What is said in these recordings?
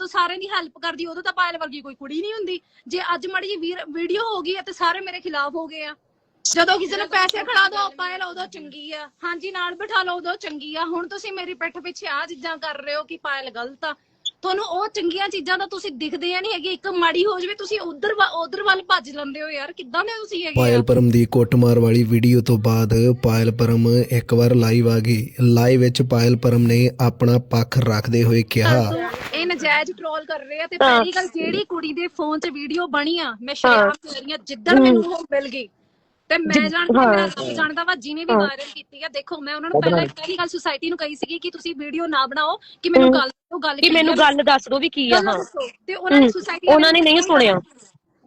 ਜਦੋਂ ਸਾਰਿਆਂ ਦੀ ਹੈਲਪ ਕਰਦੀ ਉਦੋਂ ਤਾਂ ਪਾਇਲ ਵਰਗੀ ਕੋਈ ਕੁੜੀ ਨਹੀਂ ਹੁੰਦੀ। ਜੇ ਅੱਜ ਮੜੀ ਜੀ ਵੀਡੀਓ ਹੋ ਗਈ ਤੇ ਸਾਰੇ ਮੇਰੇ ਖਿਲਾਫ ਹੋ ਗਏ ਆ। ਜਦੋਂ ਕਿਸੇ ਨੂੰ ਪੈਸੇ ਖੜਾ ਦੋ ਪਾਇਲ ਉਦੋਂ ਚੰਗੀ ਆ। ਹਾਂਜੀ ਨਾਲ ਬਿਠਾ ਲਓ ਉਦੋਂ ਚੰਗੀ ਆ। ਹੁਣ ਤੁਸੀਂ ਮੇਰੀ ਪਿੱਠ ਪਿੱਛੇ ਆ ਚੀਜ਼ਾਂ ਕਰ ਰਹੇ ਹੋ ਕਿ ਪਾਇਲ ਗਲਤ ਆ। ਤੁਹਾਨੂੰ ਉਹ ਚੰਗੀਆਂ ਚੀਜ਼ਾਂ ਤਾਂ ਤੁਸੀਂ ਦਿਖਦੇ ਆ ਨਹੀਂ ਹੈਗੇ ਇੱਕ ਮਾੜੀ ਹੋ ਜਵੇ ਤੁਸੀਂ ਉਧਰ ਉਧਰ ਵੱਲ ਭੱਜ ਲੈਂਦੇ ਹੋ ਯਾਰ। ਕਿੱਦਾਂ ਦੇ ਤੁਸੀਂ ਹੈਗੇ ਪਾਇਲ ਪਰਮ ਦੀ ਕੁੱਟਮਾਰ ਵਾਲੀ ਵੀਡੀਓ ਤੋਂ ਬਾਅਦ ਪਾਇਲ ਪਰਮ ਇੱਕ ਵਾਰ ਲਾਈਵ ਆ ਗਈ। ਲਾਈਵ ਵਿੱਚ ਪਾਇਲ ਪਰਮ ਨੇ ਆਪਣਾ ਪੱਖ ਰੱਖਦੇ ਹੋਏ ਕਿਹਾ ਨਜਾਇਜ਼ ਟ੍ਰੋਲ ਕਰ ਰਹੇ ਆ ਤੇ ਪਹਿਲੀ ਗੱਲ ਜਿਹੜੀ ਕੁੜੀ ਦੇ ਫੋਨ 'ਚ ਵੀਡੀਓ ਬਣੀ ਆ? ਮੈਂ ਸ਼ਰਿਆਮ ਕਹਿ ਰਹੀ ਆ। ਜਿੱਦਣ ਮੈਨੂੰ ਉਹ ਮਿਲ ਗਈ ਤੇ ਮੈਂ ਜਾਣਦੀ ਮੇਰਾ ਰੱਬ ਜਾਣਦਾ ਵਾ ਜਿਹਨੇ ਵੀ ਵਾਇਰਲ ਕੀਤੀ ਆ। ਦੇਖੋ ਮੈਂ ਉਹਨਾਂ ਨੂੰ ਪਹਿਲਾਂ ਪਹਿਲੀ ਗੱਲ ਸੁਸਾਇਟੀ ਨੂੰ ਕਹੀ ਸੀਗੀ ਕਿ ਤੁਸੀਂ ਵੀਡੀਓ ਨਾ ਬਣਾਓ ਕਿ ਮੈਨੂੰ ਗੱਲ ਉਹ ਗੱਲ ਕਿ ਮੈਨੂੰ ਗੱਲ ਦੱਸ ਦੋ ਵੀ ਕੀ ਆ ਹਾਂ। ਤੇ ਉਹਨਾਂ ਨੇ ਸੁਸਾਇਟੀ ਉਹਨਾਂ ਨੇ ਨਹੀਂ ਸੁਣਿਆ।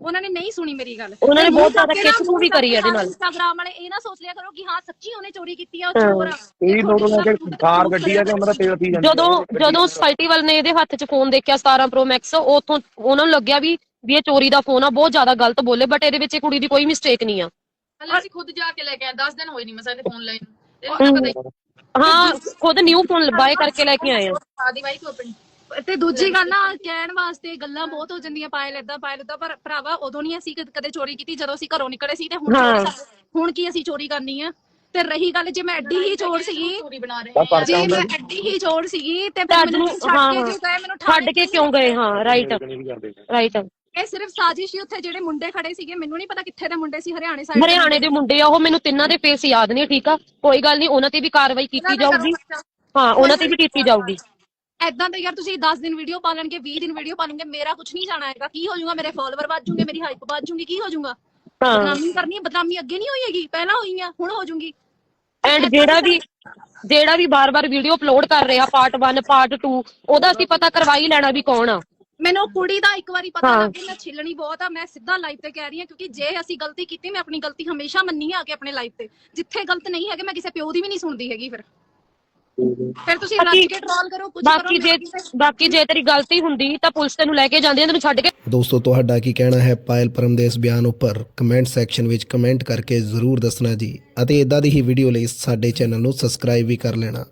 ਉਹਨਾਂ ਨੇ ਨਹੀਂ ਸੁਣੀ ਮੇਰੀ ਗੱਲ। ਉਹਨਾਂ ਨੇ ਬਹੁਤ ਜ਼ਿਆਦਾ ਖਿੱਚ ਵੀ ਕਰੀ ਇਹਦੇ ਨਾਲ। ਇੰਸਟਾਗ੍ਰਾਮ ਵਾਲੇ ਇਹ ਨਾ ਸੋਚ ਲਿਆ ਕਰੋ ਕਿ ਹਾਂ ਸੱਚੀ ਉਹਨੇ ਚੋਰੀ ਕੀਤੀ ਆ ਉਹ ਚੋਰ ਆ। ਇਹ ਫੋਟੋ ਲੈ ਕੇ ਕਾਰ ਗੱਡੀ ਆ ਤੇ ਉਹਨਾਂ ਦਾ ਤੇਲ ਪੀ ਜਾਂਦੇ ਜਦੋਂ ਜਦੋਂ ਸੋਸਾਇਟੀ ਵਾਲ ਨੇ ਇਹਦੇ ਹੱਥ 'ਚ ਫੋਨ ਦੇਖਿਆ 17 ਪ੍ਰੋ ਮੈਕਸ ਉਥੋਂ ਉਹਨਾਂ ਨੂੰ ਲੱਗਿਆ ਵੀ ਵੀ ਇਹ ਚੋਰੀ ਦਾ ਫੋਨ ਆ ਬਹੁਤ ਜ਼ਿਆਦਾ ਗਲਤ ਬੋਲੇ ਬਟ ਇਹਦੇ ਵਿੱਚ ਇਹ ਕੁੜੀ ਦੀ ਕੋਈ ਮਿਸਟੇਕ ਨਹੀਂ ਆ। ਹਲੇ ਅਸੀਂ ਖੁਦ ਜਾ ਕੇ ਲੈ ਕੇ ਆਏ 10 ਦਿਨ ਹੋਏ ਨਹੀਂ ਮੈਂ ਸਾਡੇ ਫੋਨ ਲਏ ਨੂੰ। ਤੇ ਹਾਂ। ਖੁਦ ਨਿਊ ਫੋਨ ਬਾਏ ਕਰਕੇ ਲੈ ਕੇ ਆਏ ਆ। ਆਦੀ ਬਾਈ ਕੋ ਆਪਣੀ। ਤੇ ਦੂਜੀ ਗੱਲ ਨਾ ਕਹਿਣ ਵਾਸਤੇ ਗੱਲਾਂ ਬਹੁਤ ਹੋ ਜਾਂਦੀਆਂ ਪਾਇਲ ਏਦਾਂ ਪਾਇਲ ਏਦਾਂ ਪਰ ਭਰਾਵਾ ਉਦੋਂ ਨਹੀਂ ਅਸੀਂ ਕਦ- ਕਦੇ ਚੋਰੀ ਕੀਤੀ ਜਦੋਂ ਅਸੀਂ ਘਰੋਂ ਨਿਕਲੇ ਸੀ ਤੇ ਹੁਣ ਹਾਂ। ਹੁਣ ਕੀ ਅਸੀਂ ਚੋਰੀ ਕਰਨੀ ਆ? ਤੇ ਰਹੀ ਗੱਲ ਜੇ ਮੈਂ ਐਡੀ ਹੀ ਚੋਰ ਸੀਗੀ ਚੋਰੀ ਬਣਾ ਰਹੇ ਤਾਂ ਪਰਚਾ ਜੇ ਹੁੰਦਾ ਮੈਂ ਐਡੀ ਹੀ ਚੋਰ ਸੀਗੀ ਤੇ ਫਿਰ ਮੈਨੂੰ ਨੂੰ- ਛੱਡ ਹਾਂ, ਕੇ। ਕਿਉਂ ਗਏ? ਮੈਨੂੰ ਛੱਡ ਕੇ ਕਿਉਂ ਗਏ? ਹਾਂ ਰਾਈਟ ਨਹੀਂ ਕਰਦੇ ਰਾਈਟ ਇਹ ਸਿਰਫ ਸਾਜ਼ਿਸ਼ ਹੀ ਉੱਥੇ ਜਿਹੜੇ ਮੁੰਡੇ ਖੜੇ ਸੀਗੇ ਮੈਨੂੰ ਨਹੀਂ ਪਤਾ ਕਿੱਥੇ ਦੇ ਮੁੰਡੇ ਸੀ ਹਰਿਆਣੇ ਸਾਈਡ ਹਰਿਆਣੇ ਦੇ ਮੁੰਡੇ ਆ ਉਹ ਮੈਨੂੰ ਤਿੰਨਾਂ ਦੇ ਫੇਸ ਯਾਦ ਨਹੀਂ ਠੀਕ ਆ? ਕੋਈ ਗੱਲ ਨਹੀਂ ਉਹਨਾਂ ਤੇ ਵੀ ਕਾਰਵਾਈ ਕੀਤੀ ਜਾਊਗੀ। ਹਾਂ ਉਹਨਾਂ ਤੇ ਵੀ ਕੀਤੀ ਜਾਊਗੀ। ਐਦਾਂ ਤਾਂ ਯਾਰ ਤੁਸੀਂ 10 ਦਿਨ ਵੀਡੀਓ ਪਾ ਲੈਣਗੇ 20 ਦਿਨ ਵੀਡੀਓ ਪਾ ਲਓਗੇ ਮੇਰਾ ਕੁਝ ਨਹੀਂ ਜਾਣਾ ਹੈਗਾ। ਕੀ ਹੋ ਜਾਊਗਾ ਮੇਰੇ ਫਾਲੋਅਰ ਵੱਧ ਜੂਗੇ ਮੇਰੀ ਹਾਈਪ ਵੱਧ ਜੂਗੀ ਕੀ ਹੋ ਜਾਊਗਾ? ਬਦਨਾਮੀ ਕਰਨੀ ਹੈ ਬਦਨਾਮੀ ਅੱਗੇ ਨਹੀਂ ਹੋਈ ਹੈਗੀ ਪਹਿਲਾਂ ਹੋਈ ਆ ਹੁਣ ਹੋ ਜੂਗੀ ਐਂਡ ਜਿਹੜਾ ਵੀ ਜਿਹੜਾ ਵੀ ਬਾਰ-ਬਾਰ ਵੀਡੀਓ ਅਪਲੋਡ ਕਰ ਰਿਹਾ ਪਾਰਟ 1 ਪਾਰਟ 2 ਉਹਦਾ ਅਸੀਂ ਪਤਾ ਕਰਵਾਈ ਲੈਣਾ ਵੀ ਕੌਣ ਆ। ਮੈਨੂੰ ਕੁੜੀ ਦਾ ਇੱਕ ਵਾਰੀ ਪਤਾ। ਲੱਗ ਗਿਆ ਮੈਂ ਛਿੱਲਣੀ ਬਹੁਤ ਆ ਮੈਂ ਸਿੱਧਾ ਲਾਈਵ ਤੇ ਕਹਿ ਰਹੀ ਹਾਂ ਕਿਉਂਕਿ ਜੇ ਅਸੀਂ ਗਲਤੀ ਕੀਤੀ ਮੈਂ ਆਪਣੀ ਗਲਤੀ ਹਮੇਸ਼ਾ ਮੰਨੀ ਆ ਕੇ ਆਪਣੇ ਲਾਈਵ ਤੇ। ਜਿੱਥੇ ਗਲਤ ਨਹੀਂ ਹੈਗੇ ਮੈਂ ਕਿਸੇ ਪਿਓ ਦੀ ਵੀ ਨਹੀਂ ਸੁਣਦੀ ਹੈਗੀ ਫਿਰ। ਫਿਰ ਤੁਸੀਂ ਰੱਜ ਬਾਕੀ- ਕੇ ਟ੍ਰੋਲ ਕਰੋ ਕੁਝ ਕਰੋ ਬਾਕੀ ਜੇ ਬਾਕੀ ਜੇ ਤੇਰੀ ਗਲਤੀ ਹੁੰਦੀ ਤਾਂ ਪੁਲਿਸ ਤੈਨੂੰ ਲੈ ਕੇ ਜਾਂਦੀ ਆ ਤੈਨੂੰ ਛੱਡ ਕੇ। ਦੋਸਤੋ ਤੁਹਾਡਾ ਕੀ ਕਹਿਣਾ ਹੈ ਪਾਇਲ ਪਰਮ ਦੇ ਇਸ ਬਿਆਨ ਉੱਪਰ? ਕਮੈਂਟ ਸੈਕਸ਼ਨ ਵਿੱਚ ਕਮੈਂਟ ਕਰਕੇ ਜ਼ਰੂਰ ਦੱਸਣਾ ਜੀ। ਅਤੇ ਇਦਾਂ ਦੀ ਹੀ ਵੀਡੀਓ ਲਈ ਸਾਡੇ ਚੈਨਲ ਨੂੰ ਸਬਸਕ੍ਰਾਈਬ ਵੀ ਕਰ ਲੈਣਾ।